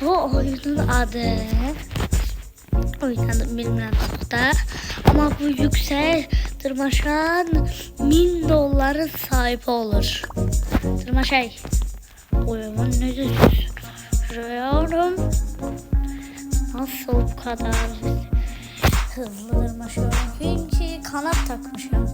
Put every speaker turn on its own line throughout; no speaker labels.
Bu oyunun adı oyunun adı bilmiyorum da ama bu yüksek tırmaşan bin doların sahibi olur. Tırmaşay. Oyunun ne düşünüyorum? Nasıl bu kadar hızlı tırmaşıyorum? Çünkü kanat takmışım.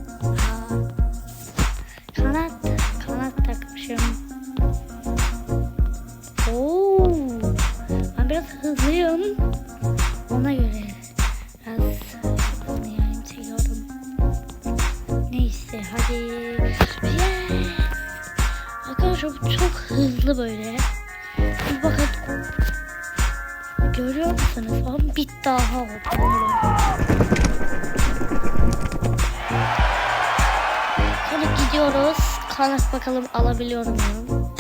Çok hızlı böyle. Bir bakın. Görüyor musunuz? Ama bir daha oldu. Hadi gidiyoruz. Kanat bakalım alabiliyor muyum?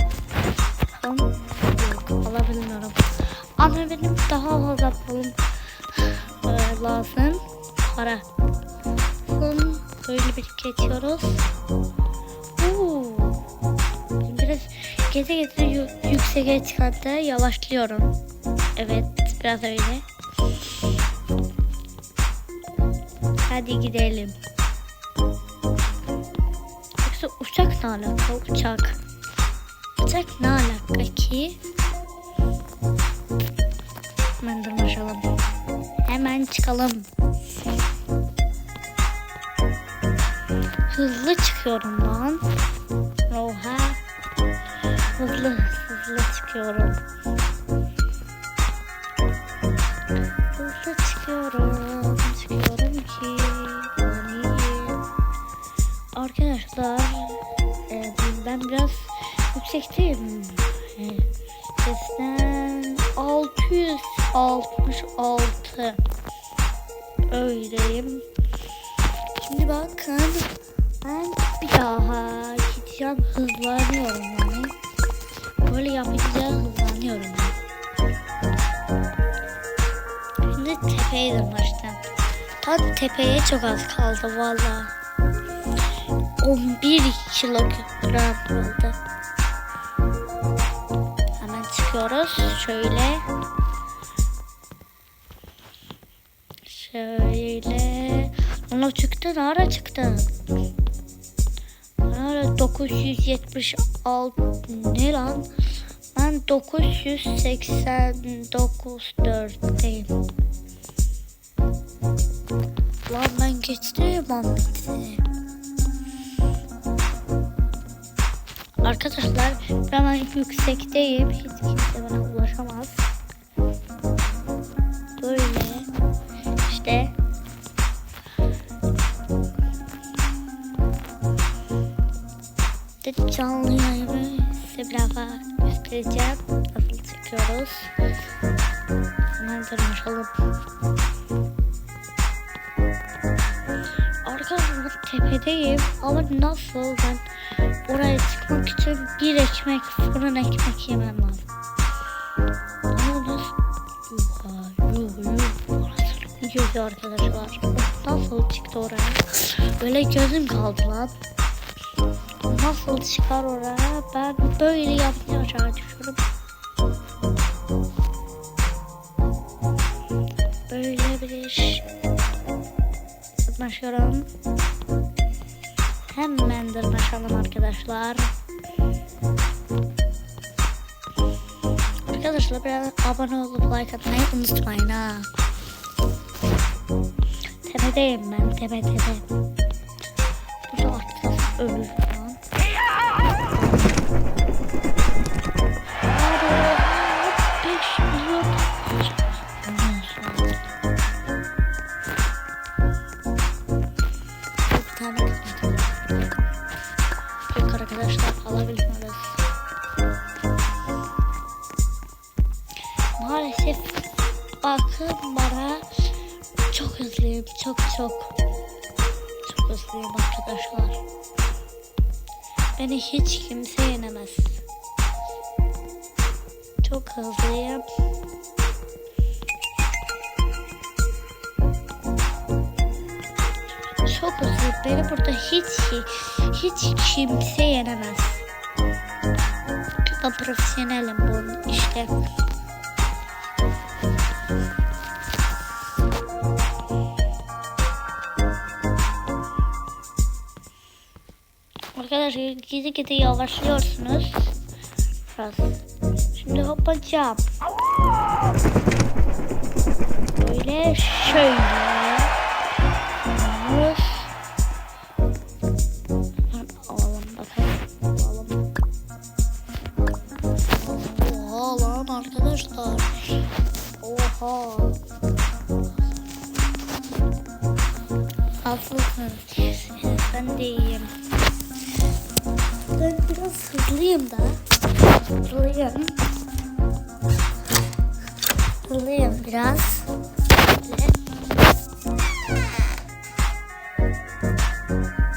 Bakalım. Yok alabilmiyorum. Ama benim daha fazla pulum e, lazım. Para. Son böyle bir geçiyoruz. Geze yu- yükseğe çıkardı. Yavaşlıyorum. Evet biraz öyle. Hadi gidelim. Yoksa uçak ne alaka? Uçak. Uçak ne alaka ki? Hemen durmaşalım. Hemen çıkalım. Hızlı çıkıyorum lan. Hızlı hızlı çıkıyorum. Hızlı çıkıyorum. Çıkıyorum ki. Yani Arkadaşlar e, ben biraz yüksekteyim. E, Sesten 666 öyleyim. Şimdi bakın ben bir daha gideceğim hızlanıyorum. Yapınca hızlanıyorum. Şimdi tepeydim baştan. Tam tepeye çok az kaldı valla. 11 kilogram kaldı. Hemen çıkıyoruz. Şöyle. Şöyle. Ona çıktı. Ne ara çıktı? Ne ara 976 ne lan? Ben 989 4'teyim. Lan ben geçtim Ahmet'i. Arkadaşlar ben yüksekteyim. Hiç kimse bana ulaşamaz. Böyle işte de canlı yayını daha göstereceğim. Nasıl çıkıyoruz. Hemen durmuşalım. Arkadaşlar ben tepedeyim ama nasıl ben oraya çıkmak için bir ekmek fırın ekmek yemem lazım. Ama nasıl? Yuh yuh yuh. Orası yuh arkadaşlar. Nasıl çıktı oraya? Böyle gözüm kaldı lan. Nasıl çıkar oraya? Ben böyle yapınca aşağı düşüyorum. Böyle bir. Başlıyorum. Hemen dırnaşalım arkadaşlar. Arkadaşlar biraz abone olup like atmayı unutmayın ha. Tepedeyim ben tepe tepe. Burada atlas ölür arkadaşlar alabilmeliyiz. Maalesef bakın bana çok hızlıyım. Çok çok. Çok hızlıyım arkadaşlar. Beni hiç kimse yenemez. Çok hızlıyım. basıyor. Beni burada hiç hiç kimse yenemez. Ben profesyonelim bu işte. Arkadaşlar gidi gidi yavaşlıyorsunuz. Biraz. Şimdi hopacağım. Böyle şöyle. Oha. Haklısın. Ben de iyiyim. Ben biraz hızlıyım da. Hızlıyım. Hızlıyım biraz.